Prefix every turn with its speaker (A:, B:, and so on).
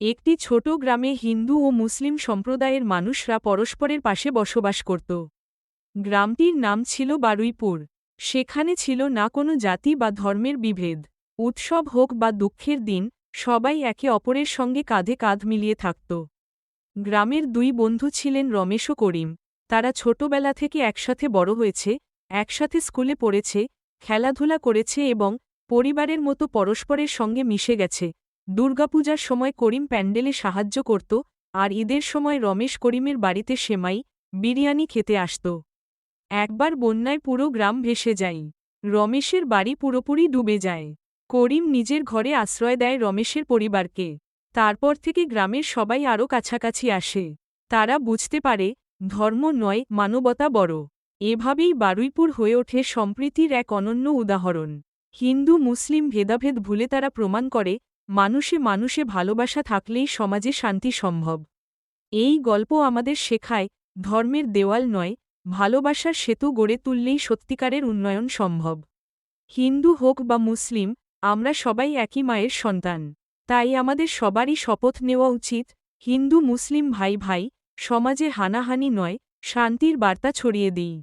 A: একটি ছোট গ্রামে হিন্দু ও মুসলিম সম্প্রদায়ের মানুষরা পরস্পরের পাশে বসবাস করত। গ্রামটির নাম ছিল বারুইপুর। সেখানে ছিল না কোনো জাতি বা ধর্মের বিভেদ। উৎসব হোক বা দুঃখের দিন, সবাই একে অপরের সঙ্গে কাঁধে কাঁধ মিলিয়ে থাকত। গ্রামের দুই বন্ধু ছিলেন রমেশ ও করিম। তারা ছোটবেলা থেকে একসাথে বড় হয়েছে, একসাথে স্কুলে পড়েছে, খেলাধুলা করেছে এবং পরিবারের মতো পরস্পরের সঙ্গে মিশে গেছে। দুর্গাপূজার সময় করিম প্যান্ডেলে সাহায্য করত, আর ঈদের সময় রমেশ করিমের বাড়িতে সেমাই, বিরিয়ানি খেতে আসত। একবার বন্যায় পুরো গ্রাম ভেসে যায়। রমেশের বাড়ি পুরোপুরি ডুবে যায়। করিম নিজের ঘরে আশ্রয় দেয় রমেশের পরিবারকে। তারপর থেকে গ্রামের সবাই আরও কাছাকাছি আসে। তারা বুঝতে পারে, ধর্ম নয়, মানবতা বড়। এভাবেই বারুইপুর হয়ে ওঠে সম্প্রীতির এক অনন্য উদাহরণ। হিন্দু মুসলিম ভেদাভেদ ভুলে তারা প্রমাণ করে মানুষে মানুষে ভালোবাসা থাকলেই সমাজে শান্তি সম্ভব। এই গল্প আমাদের শেখায়, ধর্মের দেওয়াল নয়, ভালোবাসার সেতু গড়ে তুললেই সত্যিকারের উন্নয়ন সম্ভব। হিন্দু হোক বা মুসলিম, আমরা সবাই একই মায়ের সন্তান। তাই আমাদের সবারই শপথ নেওয়া উচিত, হিন্দু মুসলিম ভাই ভাই সমাজে হানাহানি নয়, শান্তির বার্তা ছড়িয়ে দিই।